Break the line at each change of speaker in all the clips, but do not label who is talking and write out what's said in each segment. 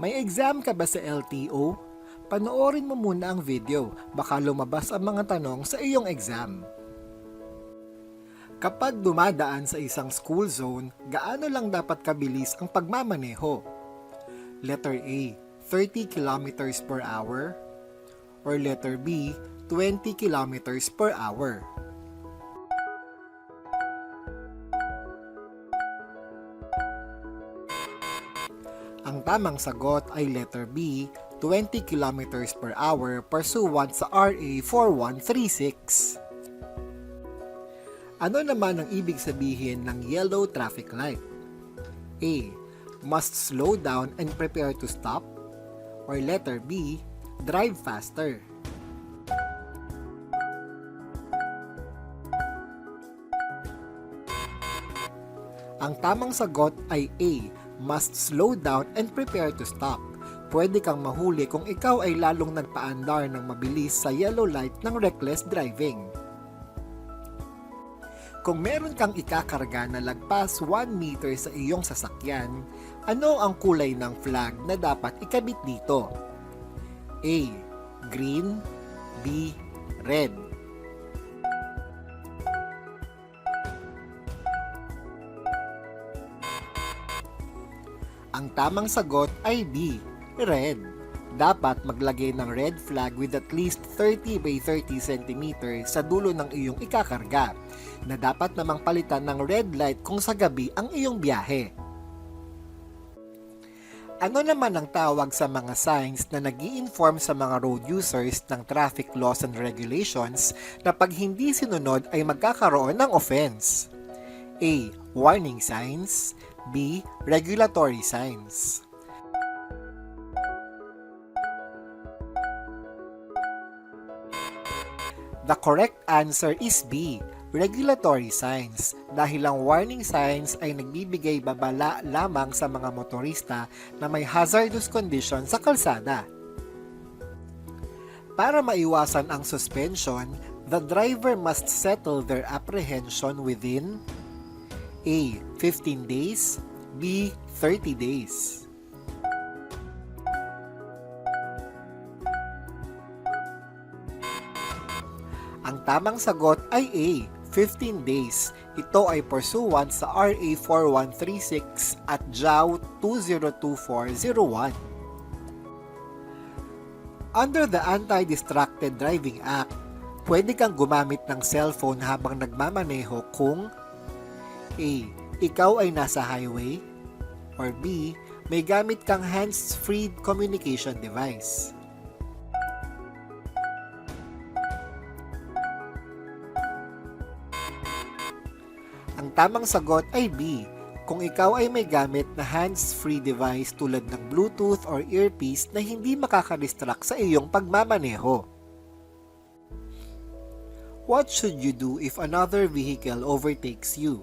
May exam ka ba sa LTO? Panoorin mo muna ang video, baka lumabas ang mga tanong sa iyong exam. Kapag dumadaan sa isang school zone, gaano lang dapat kabilis ang pagmamaneho? Letter A, 30 kilometers per hour? Or letter B, 20 kilometers per hour? Ang tamang sagot ay letter B, 20 kilometers per hour pursuant sa RA 4136. Ano naman ang ibig sabihin ng yellow traffic light? A. Must slow down and prepare to stop. Or letter B. Drive faster. Ang tamang sagot ay A. Must slow down and prepare to stop. Pwede kang mahuli kung ikaw ay lalong nagpaandar ng mabilis sa yellow light ng reckless driving. Kung meron kang ikakarga na lagpas 1 meter sa iyong sasakyan, ano ang kulay ng flag na dapat ikabit dito? A. Green B. Red tamang sagot ay B. Red. Dapat maglagay ng red flag with at least 30 by 30 cm sa dulo ng iyong ikakarga na dapat namang palitan ng red light kung sa gabi ang iyong biyahe. Ano naman ang tawag sa mga signs na nag inform sa mga road users ng traffic laws and regulations na pag hindi sinunod ay magkakaroon ng offense? A. Warning signs B. Regulatory signs The correct answer is B. Regulatory signs dahil ang warning signs ay nagbibigay babala lamang sa mga motorista na may hazardous condition sa kalsada. Para maiwasan ang suspension, the driver must settle their apprehension within A. 15 days B. 30 days Ang tamang sagot ay A. 15 days. Ito ay pursuant sa RA 4136 at JAW 202401. Under the Anti-Distracted Driving Act, pwede kang gumamit ng cellphone habang nagmamaneho kung A. Ikaw ay nasa highway or B. May gamit kang hands-free communication device. Ang tamang sagot ay B. Kung ikaw ay may gamit na hands-free device tulad ng Bluetooth or earpiece na hindi makakadistract sa iyong pagmamaneho. What should you do if another vehicle overtakes you?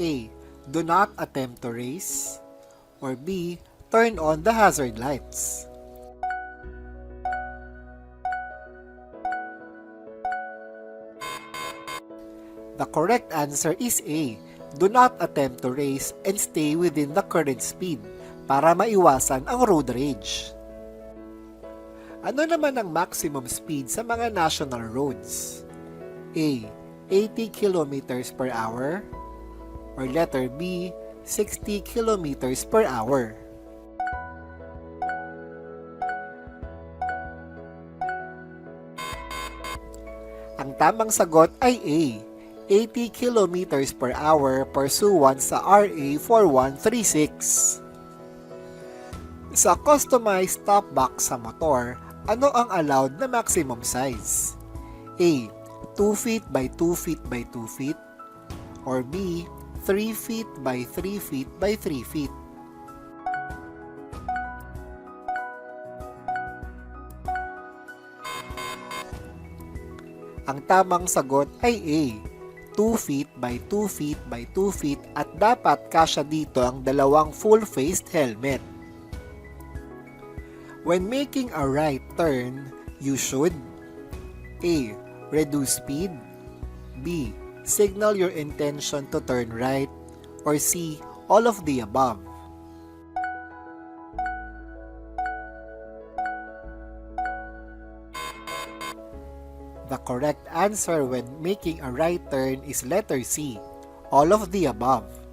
A. Do not attempt to race. Or B. Turn on the hazard lights. The correct answer is A. Do not attempt to race and stay within the current speed para maiwasan ang road rage. Ano naman ang maximum speed sa mga national roads? A. 80 kilometers per hour or letter B. 60 kilometers per hour. Ang tamang sagot ay A. 80 kilometers per hour pursuant sa RA 4136. Sa customized top box sa motor, ano ang allowed na maximum size? A. 2 feet by 2 feet by 2 feet or B. 3 feet by 3 feet by 3 feet. Ang tamang sagot ay A. 2 feet by 2 feet by 2 feet at dapat kasya dito ang dalawang full-faced helmet. When making a right turn, you should A. Reduce speed B signal your intention to turn right, or C, all of the above. The correct answer when making a right turn is letter C, all of the above.